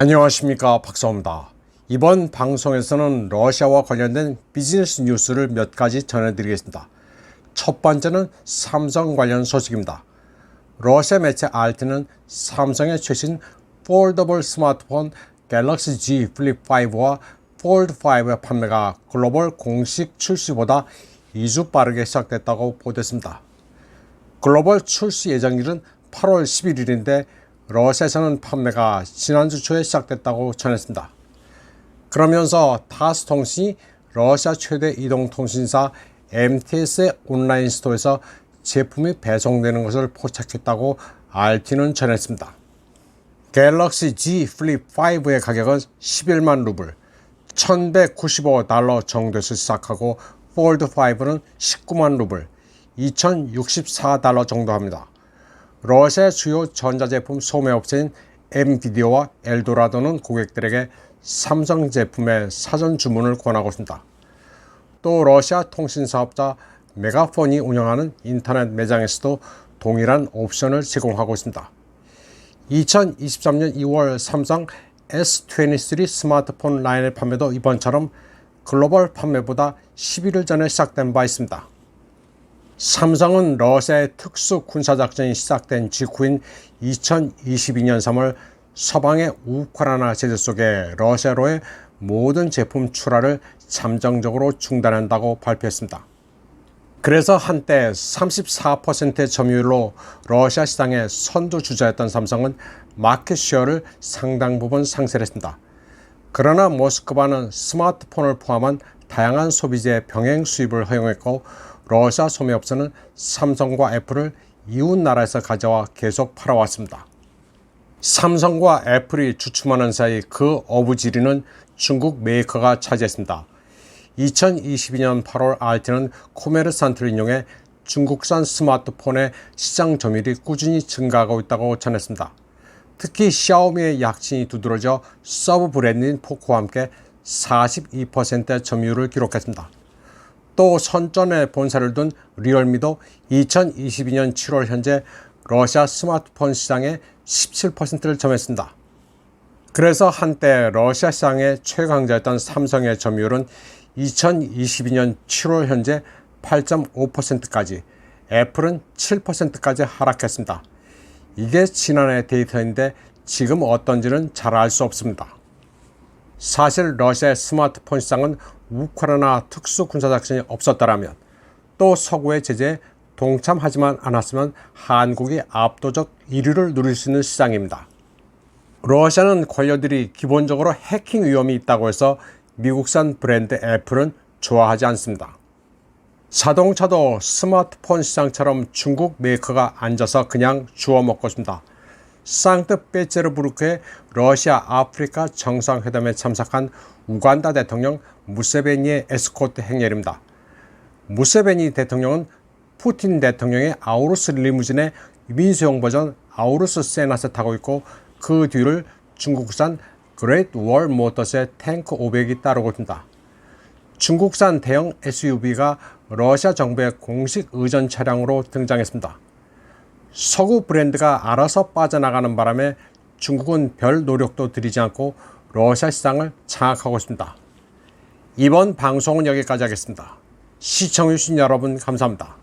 안녕하십니까 박사입니다. 이번 방송에서는 러시아와 관련된 비즈니스 뉴스를 몇 가지 전해드리겠습니다. 첫 번째는 삼성 관련 소식입니다. 러시아 매체 알트는 삼성의 최신 폴더블 스마트폰 갤럭시 Z 플립 5와 폴드 5의 판매가 글로벌 공식 출시보다 2주 빠르게 시작됐다고 보도했습니다. 글로벌 출시 예정일은 8월 11일인데 러시아에서는 판매가 지난주 초에 시작됐다고 전했습니다. 그러면서 타스 통신이 러시아 최대 이동통신사 MTS의 온라인 스토어에서 제품이 배송되는 것을 포착했다고 RT는 전했습니다. 갤럭시 Z 플립 5의 가격은 11만 루블, 1195달러 정도에서 시작하고 폴드 5는 19만 루블, 2064달러 정도 합니다. 러시아 주요 전자제품 소매업체인 엔비디오와 엘도라도는 고객들에게 삼성 제품의 사전 주문을 권하고 있습니다. 또 러시아 통신사업자 메가폰이 운영하는 인터넷 매장에서도 동일한 옵션을 제공하고 있습니다. 2023년 2월 삼성 S23 스마트폰 라인의 판매도 이번처럼 글로벌 판매보다 11일 전에 시작된 바 있습니다. 삼성은 러시아의 특수 군사작전이 시작된 직후인 2022년 3월 서방의 우크라이나 제재 속에 러시아로의 모든 제품 출하를 잠정적으로 중단한다고 발표했습니다. 그래서 한때 34%의 점유율로 러시아 시장의 선두 주자였던 삼성은 마켓쉐어를 상당 부분 상쇄를 했습니다. 그러나 모스크바는 스마트폰을 포함한 다양한 소비재의 병행 수입을 허용했고 러시아 소매업체는 삼성과 애플을 이웃 나라에서 가져와 계속 팔아왔습니다. 삼성과 애플이 주춤하는 사이 그 어부지리는 중국 메이커가 차지했습니다. 2022년 8월 RT는 코메르산트를 인용해 중국산 스마트폰의 시장 점유율이 꾸준히 증가하고 있다고 전했습니다. 특히 샤오미의 약진이 두드러져 서브 브랜드인 포코와 함께 42%의 점유율을 기록했습니다. 또 선전에 본사를 둔 리얼미도 2022년 7월 현재 러시아 스마트폰 시장의 17%를 점했습니다. 그래서 한때 러시아 시장의 최강자였던 삼성의 점유율은 2022년 7월 현재 8.5%까지 애플은 7%까지 하락했습니다. 이게 지난해 데이터인데 지금 어떤지는 잘 알 수 없습니다. 사실 러시아의 스마트폰 시장은 우크라이나 특수 군사작전이 없었더라면 또 서구의 제재에 동참하지만 않았으면 한국이 압도적 1위를 누릴 수 있는 시장입니다. 러시아는 관료들이 기본적으로 해킹 위험이 있다고 해서 미국산 브랜드 애플은 좋아하지 않습니다. 자동차도 스마트폰 시장처럼 중국 메이커가 앉아서 그냥 주워 먹고 있습니다. 상트페테르부르크의 러시아 아프리카 정상회담에 참석한 우간다 대통령 무세베니의 에스코트 행렬입니다. 무세베니 대통령은 푸틴 대통령의 아우루스 리무진의 민수용 버전 아우루스 세나스 타고 있고 그 뒤를 중국산 그레이트 월 모터스의 탱크 500이 따르고 있습니다. 중국산 대형 SUV가 러시아 정부의 공식 의전 차량으로 등장했습니다. 서구 브랜드가 알아서 빠져나가는 바람에 중국은 별 노력도 들이지 않고 러시아 시장을 장악하고 있습니다. 이번 방송은 여기까지 하겠습니다. 시청해주신 여러분 감사합니다.